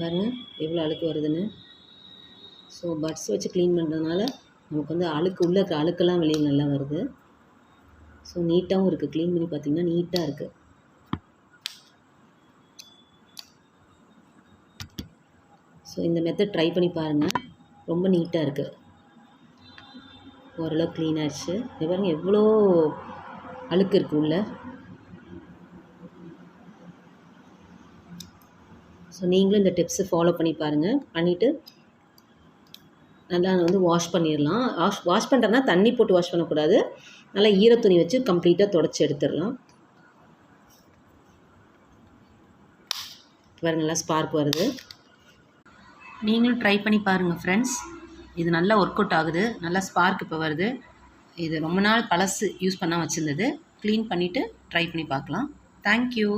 பாருங்கள் எவ்வளோ அழுக்கு வருதுன்னு. ஸோ பட்ஸ் வச்சு க்ளீன் பண்ணுறதுனால நமக்கு வந்து அழுக்கு உள்ளே இருக்கிற அழுக்கெல்லாம் வெளியே நல்லா வருது. ஸோ நீட்டாகவும் இருக்குது க்ளீன் பண்ணி பார்த்தீங்கன்னா நீட்டாக இருக்குது ஸோ இந்த மெத்தட் ட்ரை பண்ணி பாருங்கள் ரொம்ப நீட்டாக இருக்குது ஓரளவு க்ளீனாகிடுச்சு இது பாருங்கள் எவ்வளோ அழுக்கு இருக்குது உள்ளே. ஸோ நீங்களும் இந்த டிப்ஸை ஃபாலோ பண்ணி பாருங்கள் பண்ணிவிட்டு நல்லா வந்து வாஷ் பண்ணிடலாம் வாஷ் வாஷ் பண்ணுறதுனா தண்ணி போட்டு வாஷ் பண்ணக்கூடாது. நல்லா ஈர துணி வச்சு கம்ப்ளீட்டாக தொடச்சி எடுத்துடலாம் பாருங்க நல்லா ஸ்பார்க் வருது. நீங்களும் ட்ரை பண்ணி பாருங்கள் ஃப்ரெண்ட்ஸ் இது நல்லா ஒர்க் அவுட் ஆகுது. நல்லா ஸ்பார்க் இப்போ வருது. இது ரொம்ப நாள் பழசு யூஸ் பண்ணால் வச்சுருந்தது. க்ளீன் பண்ணிவிட்டு ட்ரை பண்ணி பார்க்கலாம். தேங்க்யூ